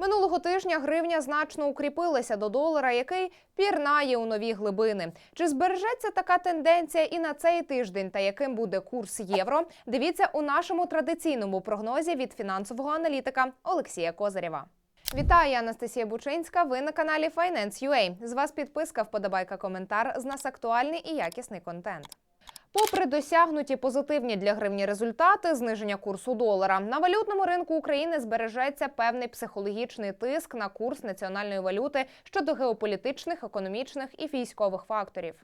Минулого тижня гривня значно укріпилася до долара, який пірнає у нові глибини. Чи збережеться така тенденція і на цей тиждень? Та яким буде курс євро? Дивіться у нашому традиційному прогнозі від фінансового аналітика Олексія Козирєва. Вітаю, я Анастасія Бучинська. Ви на каналі Finance.ua. З вас підписка, вподобайка, коментар. З нас актуальний і якісний контент. Попри досягнуті позитивні для гривні результати, зниження курсу долара на валютному ринку України збережеться певний психологічний тиск на курс національної валюти щодо геополітичних, економічних і військових факторів.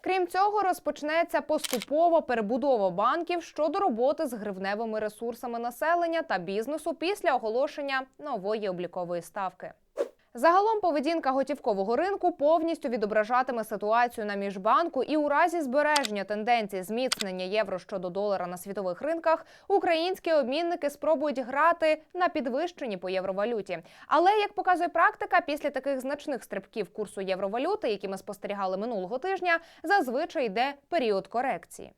Крім цього, розпочнеться поступова перебудова банків щодо роботи з гривневими ресурсами населення та бізнесу після оголошення нової облікової ставки. Загалом поведінка готівкового ринку повністю відображатиме ситуацію на міжбанку, і у разі збереження тенденції зміцнення євро щодо долара на світових ринках українські обмінники спробують грати на підвищенні по євровалюті. Але як показує практика, після таких значних стрибків курсу євровалюти, які ми спостерігали минулого тижня, зазвичай йде період корекції.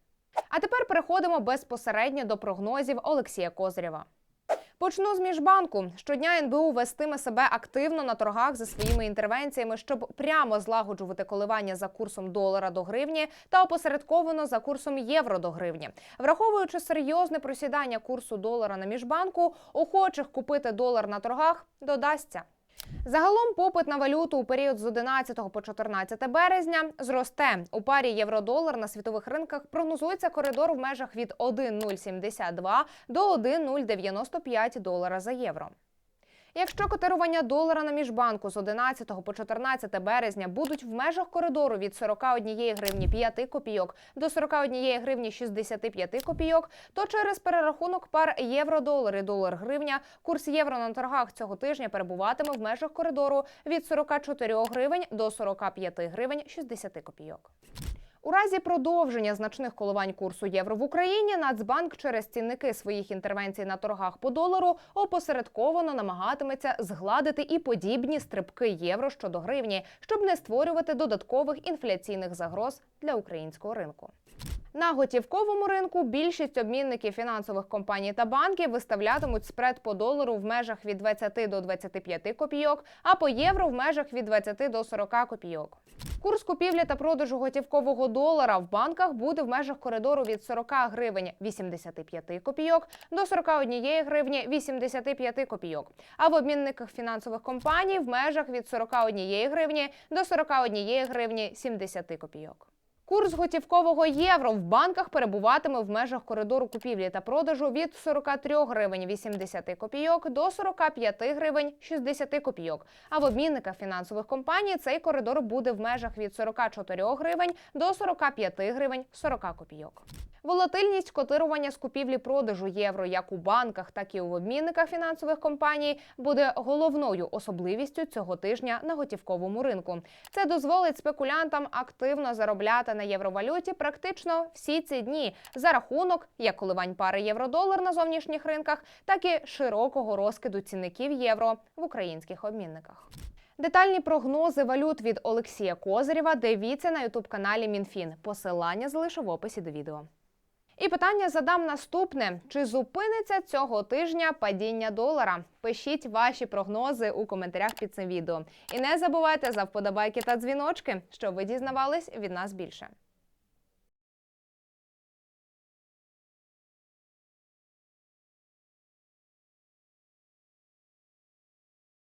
А тепер переходимо безпосередньо до прогнозів Олексія Козирєва. Почну з міжбанку. Щодня НБУ вестиме себе активно на торгах за своїми інтервенціями, щоб прямо злагоджувати коливання за курсом долара до гривні та опосередковано за курсом євро до гривні. Враховуючи серйозне просідання курсу долара на міжбанку, охочих купити долар на торгах додасться. Загалом попит на валюту у період з 11 по 14 березня зросте. У парі євро-долар на світових ринках прогнозується коридор в межах від 1,072 до 1,095 долара за євро. Якщо котирування долара на міжбанку з 11 по 14 березня будуть в межах коридору від 41 гривні 5 копійок до 41 гривні 65 копійок, то через перерахунок пар євро-долар і долар-гривня курс євро на торгах цього тижня перебуватиме в межах коридору від 44 гривень до 45 гривень 60 копійок. У разі продовження значних коливань курсу євро в Україні Нацбанк через цінники своїх інтервенцій на торгах по долару опосередковано намагатиметься згладити і подібні стрибки євро щодо гривні, щоб не створювати додаткових інфляційних загроз для українського ринку. На готівковому ринку більшість обмінників фінансових компаній та банків виставлятимуть спред по долару в межах від 20 до 25 копійок, а по євро в межах від 20 до 40 копійок. Курс купівлі та продажу готівкового долара в банках буде в межах коридору від 40 гривень 85 копійок до 41 гривні 85 копійок. А в обмінниках фінансових компаній в межах від 41 гривні до 41 гривні 70 копійок. Курс готівкового євро в банках перебуватиме в межах коридору купівлі та продажу від 43 гривень 80 копійок до 45 гривень 60 копійок. А в обмінниках фінансових компаній цей коридор буде в межах від 44 гривень до 45 гривень 40 копійок. Волатильність котирування з купівлі-продажу євро як у банках, так і у обмінниках фінансових компаній буде головною особливістю цього тижня на готівковому ринку. Це дозволить спекулянтам активно заробляти на євровалюті практично всі ці дні за рахунок як коливань пари євро-долар на зовнішніх ринках, так і широкого розкиду цінників євро в українських обмінниках. Детальні прогнози валют від Олексія Козирєва дивіться на ютуб каналі МінФін. Посилання залишу в описі до відео. І питання задам наступне: чи зупиниться цього тижня падіння долара? Пишіть ваші прогнози у коментарях під цим відео. І не забувайте за вподобайки та дзвіночки, щоб ви дізнавались від нас більше.